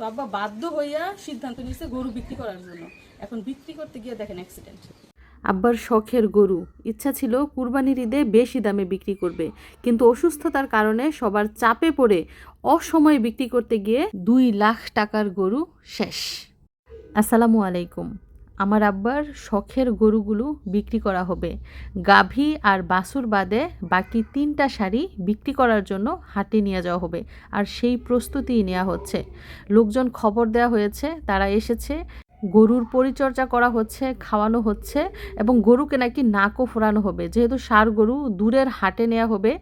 তো আব্বা বাধ্য হইয়া সিদ্ধান্ত নিয়েছে গরু বিক্রি করার জন্য। এখন বিক্রি করতে গিয়ে দেখেন অ্যাক্সিডেন্ট আব্বার শখের গরু। ইচ্ছা ছিল কুরবানির ঈদে বেশি দামে বিক্রি করবে। কিন্তু অসুস্থতার কারণে সবার চাপে পড়ে অসময়ে বিক্রি করতে গিয়ে দুই লাখ টাকার গরু শেষ। আসসালামু আলাইকুম। আমার আব্বার শখের গরুগুলো বিক্রি করা হবে। গাভী আর বাছুর বাদে বাকি তিনটা শাড়ি বিক্রি করার জন্য হাটে নিয়ে যাওয়া হবে আর সেই প্রস্তুতিই নেওয়া হচ্ছে। লোকজন খবর দেওয়া হয়েছে, তারা এসেছে, গরুর পরিচর্যা করা হচ্ছে, খাওয়ানো হচ্ছে এবং গরুকে নাকি নাকও ফোরানো হবে। যেহেতু সার গরু দূরের হাটে নেওয়া হবে,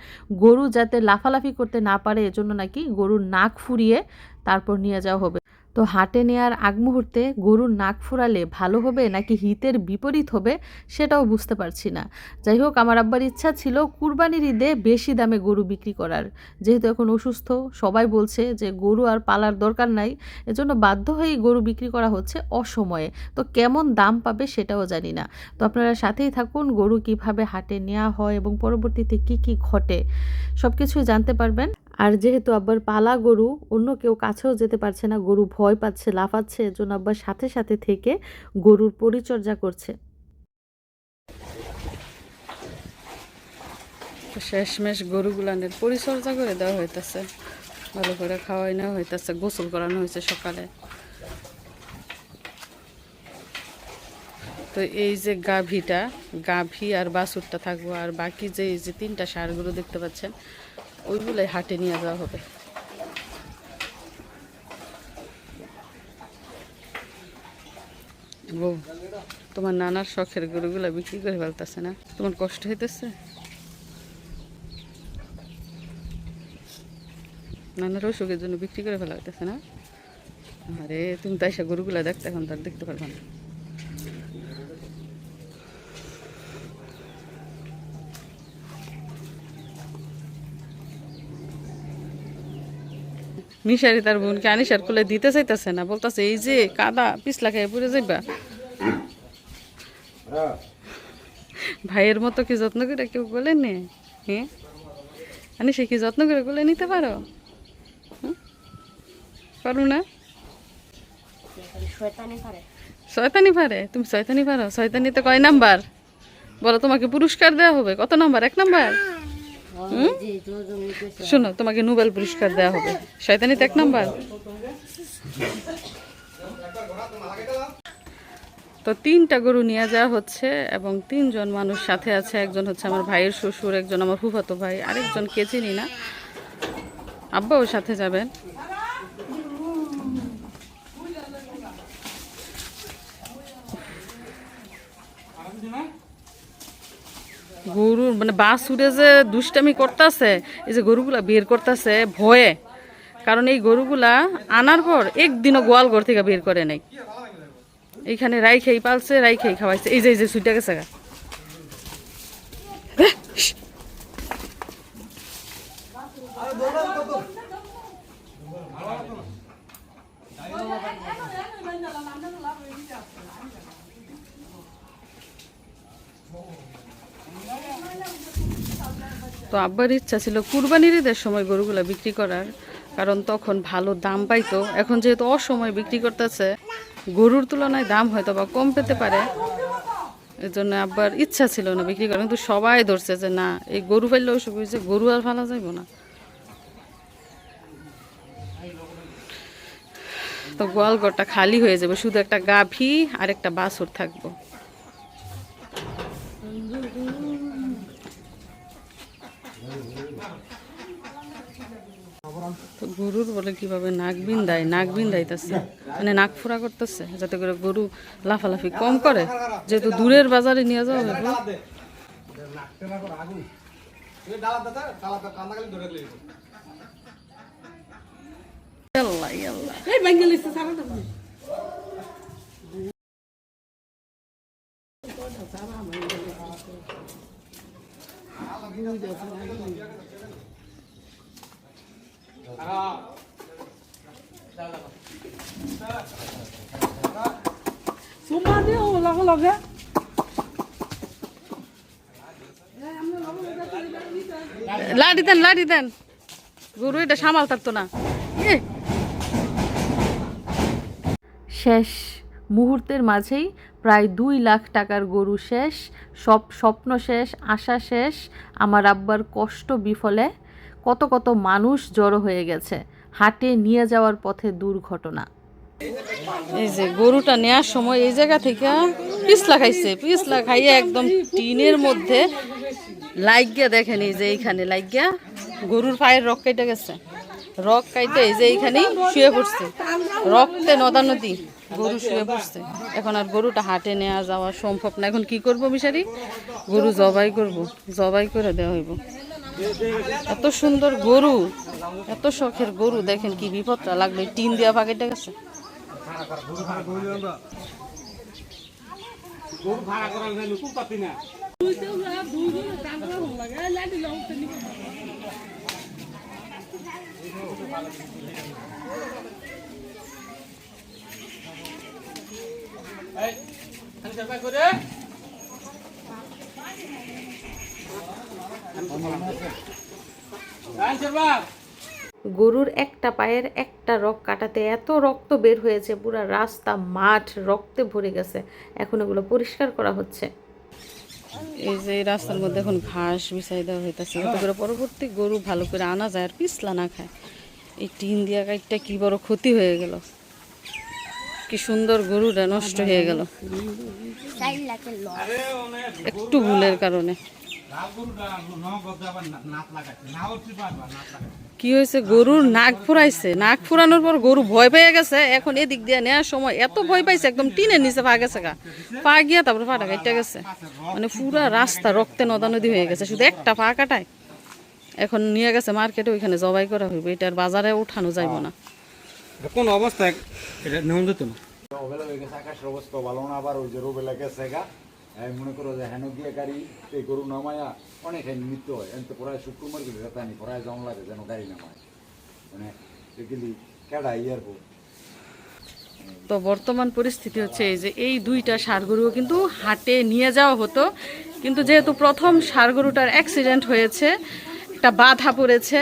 গরু যাতে লাফালাফি করতে না পারে, এজন্য নাকি গরুর নাক ফুরিয়ে তারপর নিয়ে যাওয়া হবে। তো হাটে নেওয়ার আগ মুহূর্তে গরুর নাক ফোরালে ভালো হবে নাকি হিতের বিপরীত হবে সেটাও বুঝতে পারছি না। যাই হোক আমার আব্বার ইচ্ছা ছিল কুরবানির ঈদে বেশি দামে গরু বিক্রি করার। যেহেতু এখন অসুস্থ, সবাই বলছে যে গরু আর পালার দরকার নাই, এজন্য বাধ্য হয়েই গরু বিক্রি করা হচ্ছে অসময়ে। তো কেমন দাম পাবে সেটাও জানি না। তো আপনারা সাথেই থাকুন, গরু কীভাবে হাটে নেওয়া হয় এবং পরবর্তীতে কি কি ঘটে সব কিছুই জানতে পারবেন। আর যেহেতু আব্বার পালা গরু, অন্য কেউ কাছেও যেতে পারছে না, গরু ভয় পাচ্ছে, লাফাচ্ছে, এজন্য আব্বার সাথে সাথে থেকে গরুর পরিচর্যা করছে। শেষমেশ গরুগুলানের পরিচর্যা করে দেওয়া হইতেছে। ভালো করে খাওয়াই নেওয়া হইতেছে, গোসল করানো হয়েছে সকালে। তো এই যে গাভীটা, গাভী আর বাছুরটা থাকব, আর বাকি যে এই যে তিনটা সারগুলো দেখতে পাচ্ছেন ওইগুলোই হাটে নিয়ে যাওয়া হবে। তোমার নানার শখের গরুগুলা বিক্রি করে ফেলতেছে না? তোমার কষ্ট হইতেছে? নানার অসুখের জন্য বিক্রি করে ফেলা হইতেছে না? আরে, তুমি তো এসে গরুগুলা দেখতে এখন তার দেখতে পারবে না। মিশারি তার বোনকে আনিসার কোলে দিতে চাইতেছে না। বলতেছে, এই যে কাদা, পিছলা খেয়ে পড়ে যাইবা। ভাইয়ের মতো কি যত্ন করে কেউ বলে নে? হ্যাঁ আনিসা কি যত্ন করে কোলে নিতে পারো? পারো না? শয়তানি পারে। তুমি শয়তানি পারো? শয়তানিতে কয় নাম্বার? বলো, তোমাকে পুরস্কার দেওয়া হবে। কত নাম্বার? এক নাম্বার? শোনো, তোমাকে নোবেল পুরস্কার দেওয়া হবে। শয়তানিতে এক নাম্বার। তো তিনটা গরু নিয়ে যাওয়া হচ্ছে এবং তিনজন মানুষ সাথে আছে। একজন হচ্ছে আমার ভাইয়ের শ্বশুর, একজন আমার ফুফাতো ভাই, আরেকজন কে চিনি না। আব্বাও সাথে যাবেন। গরুর মানে বাস উড়ে যে দুষ্টামি করতেছে, এই যে গরুগুলা বের করতেছে ভয়ে। কারণ এই গরুগুলা আনার পর একদিনও গোয়াল ঘর থেকে বের করে নাই। এইখানে রাই খেয়ে পালছে রাই খেয়ে খাওয়াইছে। এই যে এই যে সুইটা গেছে গা। তো আব্বার ইচ্ছা ছিল কুরবানির ঈদের সময় গরুগুলা বিক্রি করার, কারণ তখন ভালো দাম পাইতো। এখন যেহেতু অসময় বিক্রি করতেছে, গরুর তুলনায় দাম হয়তো বা কম পেতে পারে। এর জন্য আব্বার ইচ্ছা ছিল না বিক্রি করার, কিন্তু সবাই ধরছে যে না, এই গরু পাইলে অসুখ হয়েছে গরু আর ফালা যাইব না। তো গোয়ালঘরটা খালি হয়ে যাবে, শুধু একটা গাভী আর একটা বাছুর থাকব। তো গরুর বলে কীভাবে নাক বিন্দায় নাক বিন্দাইতেছে মানে নাক ফোড়া করতেছে যাতে করে গরু লাফালাফি কম করে। যেহেতু দূরের বাজারে নিয়ে যাওয়া হবে আল্লাহ আল্লাহ। লাঠি দেন লাঠি দেন। গরু এটা সামাল থাকতো না। শেষ মুহূর্তের মাঝেই প্রায় দুই লাখ টাকার গরু শেষ, সব স্বপ্ন শেষ, আশা শেষ, আমার আব্বার কষ্ট বিফলে কত কত মানুষ জড়ো হয়ে গেছে। হাটে নিয়ে যাওয়ার পথে দুর্ঘটনা। এই যে গরুটা নেওয়ার সময় এই জায়গা থেকে পিছলা খাইছে। পিছলা খাইয়ে একদম টিনের মধ্যে লাগিয়া দেখেন এই যে এইখানে লাগিয়া গরুর পায়ের রক কেটে গেছে। রক কাইতে এই যে এইখানেই শুয়ে পড়ছে। রক্তে নদা নদী গরু শুয়ে পড়ছে। এখন আর গরুটা হাটে নেওয়া যাওয়া সম্ভব না। এখন কি করব মিশারি? গরু জবাই করব। জবাই করে দেওয়া হইব। এত সুন্দর গরু এত শখের গরু দেখেন কি বিপদটা লাগল টিন দেওয়া পাকেটে গেছে। গরুর একটা পায়ের একটা রক কাটাতে এত রক্ত বের হয়েছে, পুরা রাস্তা মাঠ রক্তে ভরে গেছে। এখন এগুলো পরিষ্কার করা হচ্ছে। এই যে রাস্তার মধ্যে এখন ঘাস বিছাই দেওয়া হইতাছে। এত করে পরবর্তী গরু ভালো করে আনা যায় আর পিছলা না খায়। এই টিন দিয়া গাইটা কি বড় ক্ষতি হয়ে গেল। কি সুন্দর গরুটা নষ্ট হয়ে গেল। একটু ভুলের কারণে। কি হয়েছে? গরুর নাক ফুরাইছে। নাক ফুরানোর পর গরু ভয় পেয়ে গেছে। এখন এদিক দিয়ে নেওয়ার সময় এত ভয় পাইছে একদম টিনের নিচে পা গেছে গা। পা গিয়া তারপরে পাটা কাটতে গেছে। মানে পুরা রাস্তা রক্তে নদা নদী হয়ে গেছে। শুধু একটা পা কাটায়। এখন নিয়ে গেছে মার্কেটে ওইখানে জবাই করা হইবে। এটার বাজারে উঠানো যাইব না। কোন অবস্থায়? এটা না? অবেলা হয়ে গেছে আকাশের অবস্থা ভালো না আবার ওই যে রোবেলা গেছে গা। এই মনে করো যে হেন গিয়ে গাড়ি, এই গরু নামায়া অনেক মৃত্যু হয়। এনতে প্রায় শুক্রবার গেলে যেতানি প্রায় জম লাগে যেন গাড়ি নামায়। মানে এগুলি কেডা ইয়ারবো তো বর্তমান পরিস্থিতি হচ্ছে এই যে এই দুইটা ষাড় গরুও কিন্তু হাটে নিয়ে যাওয়া হতো। কিন্তু যেহেতু প্রথম ষাড় গরুটার অ্যাক্সিডেন্ট হয়েছে, একটা বাধা পড়েছে,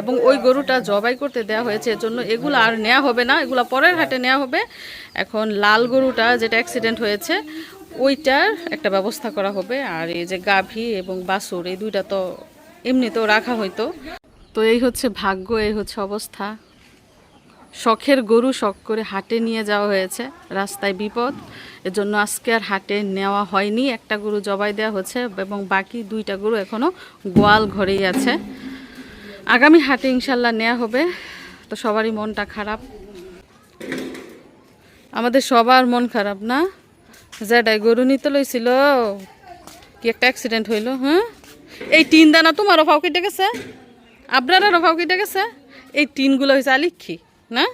এবং ওই গরুটা জবাই করতে দেওয়া হয়েছে এর জন্য এগুলো আর নেওয়া হবে না, এগুলো পরের হাটে নেওয়া হবে। এখন লাল গরুটা যেটা অ্যাক্সিডেন্ট হয়েছে ওইটার একটা ব্যবস্থা করা হবে, আর এই যে গাভী এবং বাছুর, এই দুইটা তো এমনিতেও রাখা হইতো। তো এই হচ্ছে ভাগ্য, এই হচ্ছে অবস্থা। শখের গরু শখ করে হাটে নিয়ে যাওয়া হয়েছে, রাস্তায় বিপদ। এজন্য আজকে আর হাটে নেওয়া হয়নি। একটা গরু জবাই দেওয়া হচ্ছে এবং বাকি দুইটা গরু এখনও গোয়াল ঘরেই আছে। আগামী হাটে ইনশাল্লাহ নেওয়া হবে, তো সবারই মনটা খারাপ। আমাদের সবার মন খারাপ না? যেটাই গরু নিতে লইছিল, কি একটা অ্যাক্সিডেন্ট হইল হ্যাঁ? এই টিন দানা তোমারও ফাও কেটে গেছে? আবরারও ফাও কেটে গেছে? এই টিনগুলো হয়েছে আলিক্ষি, না?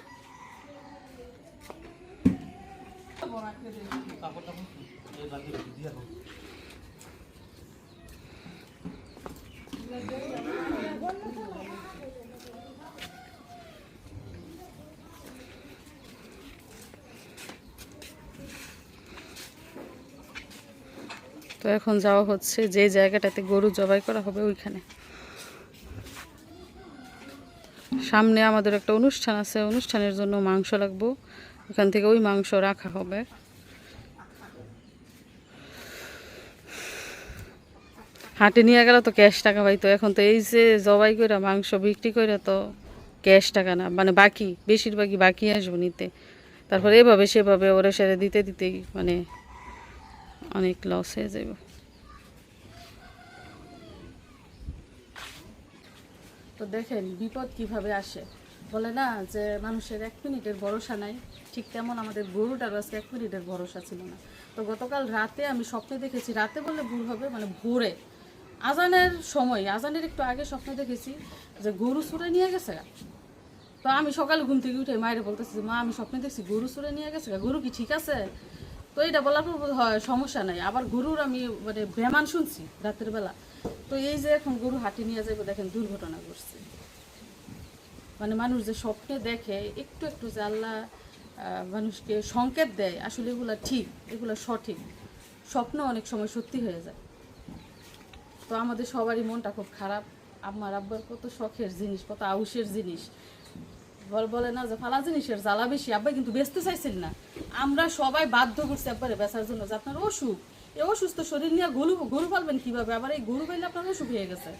তো এখন যাওয়া হচ্ছে যে জায়গাটাতে গরু জবাই করা হবে ওইখানে। সামনে আমাদের একটা অনুষ্ঠান আছে, অনুষ্ঠানের জন্য মাংস লাগবো ওখান থেকে ওই মাংস রাখা হবে। হাটে নিয়ে গেলে তো ক্যাশ টাকা পাইতো এখন তো এই যে জবাই করে মাংস বিক্রি করে তো ক্যাশ টাকা না মানে বাকি, বেশিরভাগই বাকি আসব নিতে। তারপরে এভাবে সেভাবে ওরা সেরে দিতে দিতেই মানে অনেক লস হয়ে যাবে। তো দেখেন, বিপদ কীভাবে আসে? বলে না যে, মানুষের এক মিনিটের ভরসা নাই। ঠিক তেমন আমাদের গরুটারও আজকে এক মিনিটের ভরসা ছিল না। তো গতকাল রাতে আমি স্বপ্নে দেখেছি, রাতে বললে ভুল হবে মানে ভোরে। আজানের সময়, আজানের একটু আগে স্বপ্নে দেখেছি যে গরু চুরে নিয়ে গেছে তো আমি সকালে ঘুম থেকে উঠে মায়ের বলতেছি মা, আমি স্বপ্নে দেখছি গরু চুরে নিয়ে গেছে গরু কি ঠিক আছে? তো এটা বলার পর সমস্যা নাই। আবার গরুর আমি মানে বেমান শুনছি রাতের বেলা। তো এই যে এখন গরু হাটে নিয়ে যাবে দেখেন দুর্ঘটনা ঘটছে। মানে মানুষ যে স্বপ্নে দেখে, একটু একটু যে আল্লাহ মানুষকে সংকেত দেয়, আসলে এগুলা ঠিক, এগুলা সঠিক। স্বপ্ন অনেক সময় সত্যি হয়ে যায়। তো আমাদের সবারই মনটা খুব খারাপ। আমার আব্বার কত শখের জিনিস, কত আউসের জিনিস। বল বলে না যে ফালা জিনিসের জ্বালা বেশি। আব্বা কিন্তু বেচতে চাইছেন না। আমরা সবাই বাধ্য করছি একবারে বেচার জন্য যে আপনার অসুখ। এই অসুস্থ শরীর নিয়ে গরু গরু পালবেন কীভাবে? আবার এই গরু পাইলে আপনার অসুখ হয়ে গেছে।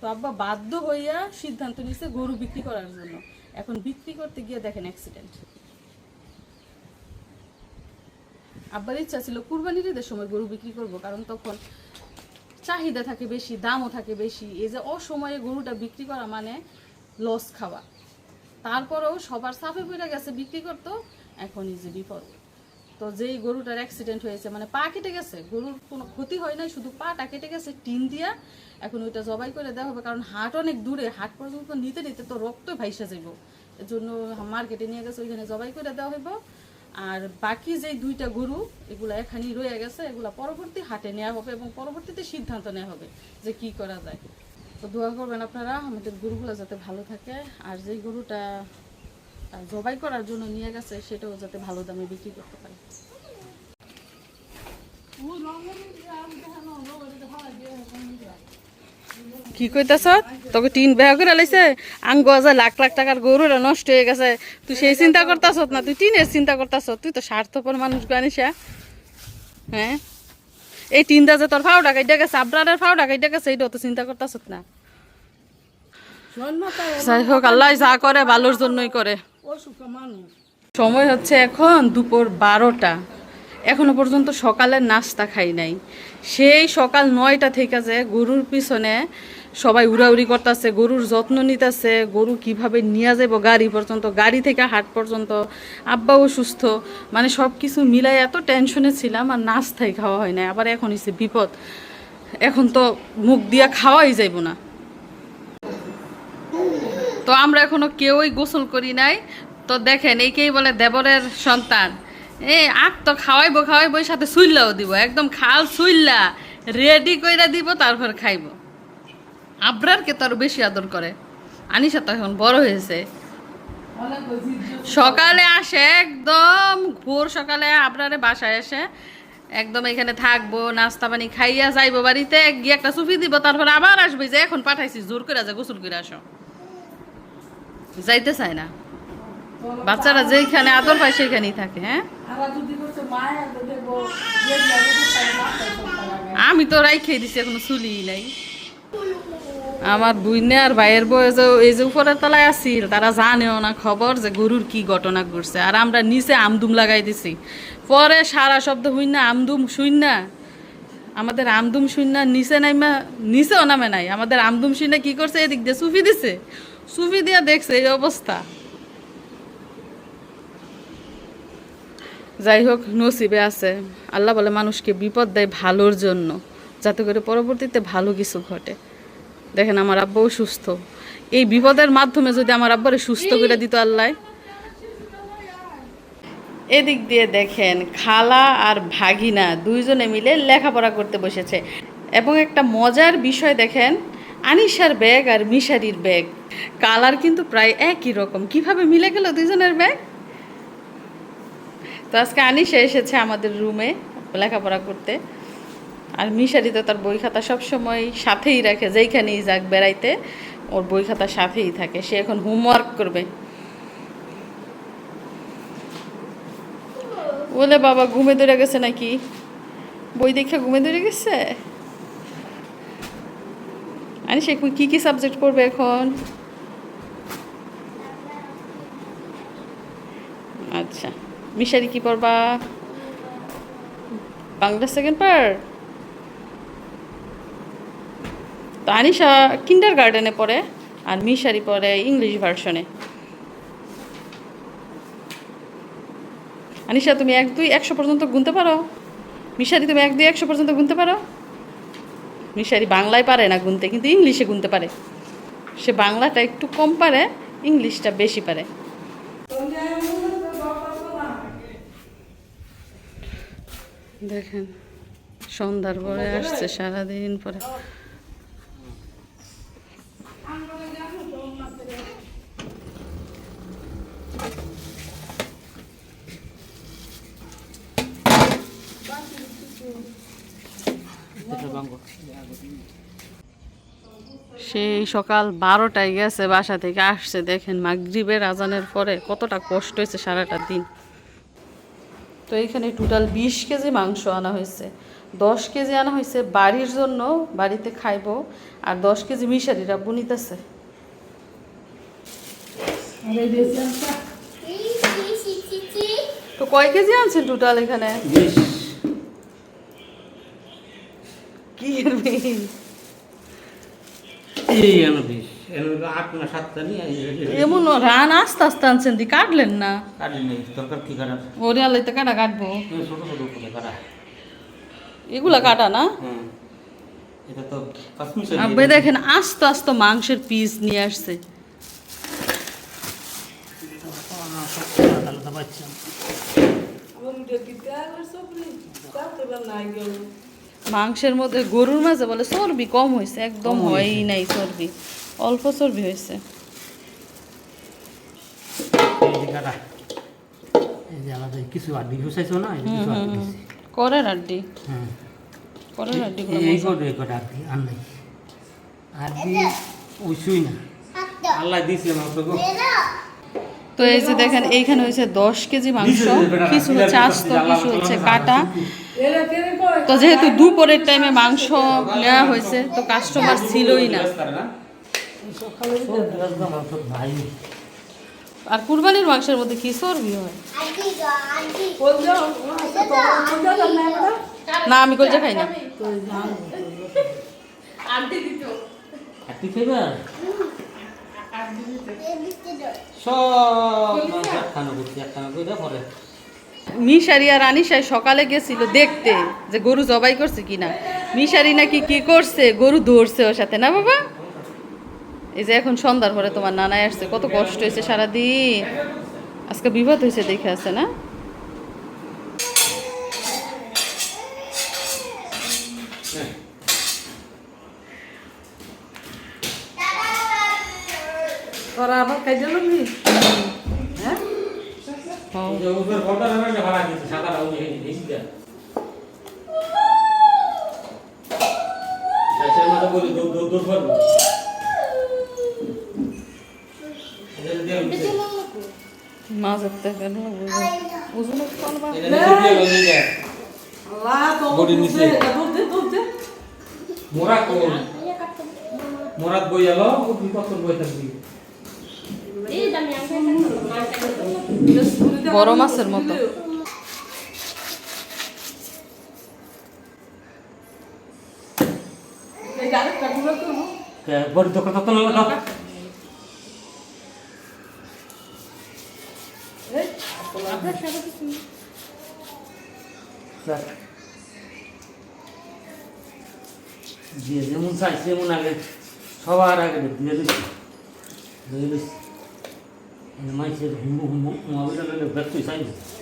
তো আব্বা বাধ্য হইয়া সিদ্ধান্ত নিচ্ছে গরু বিক্রি করার জন্য। এখন বিক্রি করতে গিয়ে দেখেন অ্যাক্সিডেন্ট আব্বার ইচ্ছা ছিল, কুরবানির ঈদের সময় গরু বিক্রি করব, কারণ তখন চাহিদা থাকে বেশি, দামও থাকে বেশি। এই যে অসময়ে গরুটা বিক্রি করা মানে লস খাওয়া। তারপরেও সবার সাফে পড়ে গেছে, বিক্রি করতো, এখন যে বিপদ। তো যেই গরুটার অ্যাক্সিডেন্ট হয়েছে মানে পা কেটে গেছে, গরুর কোনো ক্ষতি হয় নাই, শুধু পাটা কেটে গেছে, টিন দিয়া এখন ওইটা জবাই করে দেওয়া হবে, কারণ হাট অনেক দূরে, হাট পর্যন্ত নিতে নিতে তো রক্ত ভাইসা যাইব। এর জন্য মার্কেটে নিয়ে গেছে, ওইখানে জবাই করে দেওয়া হইব। আর বাকি যেই দুইটা গরু, এগুলো এখানেই রয়ে গেছে, এগুলা পরবর্তী হাটে নেওয়া হবে এবং পরবর্তীতে সিদ্ধান্ত নেওয়া হবে যে কি করা যায়। তো দোয়া করবেন আপনারা, আমাদের গরুগুলো যাতে ভালো থাকে। আর যেই গরুটা জবাই করার জন্য নিয়ে গেছে, সেটাও যাতে ভালো দামে বিক্রি করতে পারে। কি কইতাছ? তোকে টিন বেহা করে লাইছে? আঙ্গ যে লাখ লাখ টাকার গরুরা নষ্ট হয়ে গেছে। তুই সেই চিন্তা করতাছ না, তুই টিনের চিন্তা করতাছ তুই তো স্বার্থপর মানুষ গানিসা হ্যাঁ? এই তিনটা যে তোর ফাউডা কেটে গেছে, আবরারের ফাউডা কেটে গেছে এইটা তো চিন্তা করতেছ না। যাই হোক, আল্লাহ যা করে বালুর জন্যই করে। সময় হচ্ছে এখন দুপুর বারোটা। এখনও পর্যন্ত সকালের নাস্তা খাই নাই। সেই সকাল নয়টা থেকে যে গরুর পিছনে সবাই উড়াউড়ি করতেছে, গরুর যত্ন নিতেছে, গরু কীভাবে নিয়ে যাব গাড়ি পর্যন্ত, গাড়ি থেকে হাট পর্যন্ত, আব্বাও সুস্থ। মানে সব কিছু মিলাই এত টেনশনে ছিলাম আর নাস্তাই খাওয়া হয় না আবার এখন হচ্ছে বিপদ। এখন তো মুখ দিয়া খাওয়াই যাইব না। তো আমরা এখনও কেউই গোসল করি নাই। তো দেখেন, একেই বলে দেবরের সন্তান। এ আখ তো খাওয়াইবো খাওয়াইবো সাথে সুইল্লাও দিব, একদম খাল সুইল্লা রেডি কইরা দিব, তারপর খাইব। আবরারকে তো আরও বেশি আদর করে। আনিসা তো এখন বড় হয়েছে। সকালে আসে, একদম ভোর সকালে আবরারে বাসায় এসে একদম এখানে থাকব, নাস্তা পানি খাইয়া যাইবো বাড়িতে, গিয়ে একটা সুফি দিব, তারপর আবার আসবে যে এখন পাঠাইছি, জোর করে যা গোসল করে আসো। যাইতে চায় না। বাচ্চারা যেখানে আদর পায় সেখানেই থাকে হ্যাঁ? আমি তো রাই খেয়ে দিছি, এখনও চুলি নাই। আমার বুইনে আর ভাইয়ের বয়ে যে, এই যে উপরের তলায় আছিল, তারা জানেও না খবর যে গরুর কি ঘটনা ঘটছে। আর আমরা নিচে আমদুম লাগাই দিছি। পরে সারা শব্দ হই না আমদুম শুই না আমাদের আমদুম শুইনা নিচে নাইমা, নিচেও নামে নাই। আমাদের আমদুম শুইনা কি করছে? এদিক দিয়ে সুফি দিছে। সুফি দিয়া দেখছে এই অবস্থা। যাই হোক, নসিবে আছে। আল্লাহ বলে মানুষকে বিপদ দেয় ভালোর জন্য, যাতে করে পরবর্তীতে ভালো কিছু ঘটে। দেখেন, আমার আব্বাও সুস্থ। এই বিপদের মাধ্যমে যদি আমার আব্বারে সুস্থ করে দিত আল্লাহ। এদিক দিয়ে দেখেন, খালা আর ভাগিনা দুইজনে মিলে লেখাপড়া করতে বসেছে। এবং একটা মজার বিষয় দেখেন, আনিশার ব্যাগ আর মিশারির ব্যাগ। কালার কিন্তু প্রায় একই রকম। কীভাবে মিলে গেল দুইজনের ব্যাগ? তো আজকে আনিশা এসেছে আমাদের রুমে লেখাপড়া করতে। আর মিশারি তো তার বই খাতা সবসময় সাথেই রাখে, যেইখানেই যাক বেড়াইতে, ওর বই খাতা সাথেই থাকে। সে এখন হোমওয়ার্ক করবে। বলে, বাবা, ঘুমে ধরে গেছে নাকি? বই দেখে ঘুমে ধরে গেছে? আরে, সে কি কি সাবজেক্ট পড়বে এখন? আচ্ছা মিশারি কি পড়বা? বাংলা সেকেন্ড পার্ট তো আনিশা কিন্ডার গার্ডেনে পড়ে আর মিশারি পড়ে ইংলিশ ভার্সনে আনিশা, তুমি এক দুই একশো পর্যন্ত গুনতে পারো। মিশারি, তুমি এক দুই একশো পর্যন্ত গুনতে পারো। মিশারি বাংলায় পারে না গুনতে, কিন্তু ইংলিশে গুনতে পারে। সে বাংলাটা একটু কম পারে ইংলিশটা বেশি পারে। দেখেন, সন্ধ্যার পরে আসছে, সারাদিন পরে। সেই সকাল বারোটায় গেছে বাসা থেকে আসছে দেখেন মাগরিবের আজানের পরে কতটা কষ্ট হয়েছে সারাটা দিন। তো এইখানে টোটাল বিশ কেজি মাংস আনা হয়েছে। দশ কেজি আনা হয়েছে বাড়ির জন্য বাড়িতে খাইবো আর দশ কেজি মিশারিরা বুনিতেছে তো কয় কেজি আনছেন টোটাল এখানে? কি এর বিল? এই এনো বিশ এনো আট না সাতটা নিয়ে এমন রান আস্তে আস্তে আনছেন দি কাটলেন না। ওরে আলাইতে কাটা কাটবো। এই ছোট ছোট করে কাটা। এগুলা কাটা না? হ্যাঁ তো আব্বাই দেখেন আস্তে আস্তে মাংসের পিস নিয়ে আসছে। মাংসের মধ্যে গরুর মাঝে বলে চর্বি কম হয়েছে একদম হয়ই নাই চর্বি অল্প চর্বি হয়েছে এই যে কাটা এই যে আলাদা কিছু আড্ডি ঘুষাইছো না হ্যাঁ। করের আড্ডি এই- এই কটা আড্ডি আর নাই। আড্ডি ওইসুই না। আল্লাহ দিছে মাংস গো। তো এই যে দেখেন এইখানে হয়েছে দশ কেজি মাংস কিছু হচ্ছে আস্ত কিছু হচ্ছে কাটা। তো যেহেতু দুপুরের টাইমে মাংস নেওয়া হয়েছে তো কাস্টমার ছিলই না। আর কুরবানির মাংসের মধ্যে কি চর্বি হয়? না আমি কলজা খাই না। খাইবা? মিশারি আর আনিশাই সকালে গেছিল দেখতে যে গরু জবাই করছে কিনা। মিশারি নাকি কি করছে? গরু ধরছে ওর সাথে না বাবা? এই যে এখন সন্ধ্যার পরে তোমার নানাই আসছে কত কষ্ট হয়েছে সারাদিন। আজকে বিপদ হয়েছে দেখে আছে না তোরা আবার খাই দিল নি হ্যাঁ হ্যাঁ। যে উপর ফটো না না ভাড়া দিছে সাদাটা ওই এই দিয়া আচ্ছা মাথা বলি দৌড় দৌড় দৌড় করব এটা দিয়ে দিছে মাঝের থেকে ওজন করবা এটা দিয়ে দিয়ে দিয়ে। আল্লাহ তো বডির নিচে। দুধ দুধ দে মোরা কোন? মোরাত বই এলো উঠি কত বই থাকবি। বড় মাছের মতো। দাও দিয়ে যেমন চাইছে যেমন আগে, সবার আগে দিয়ে দিচ্ছি। দিয়ে দিচ্ছি। মাইসের হুমু হুমু মোবাইল ব্যস্ত চাইছে এইটা ভালো আছে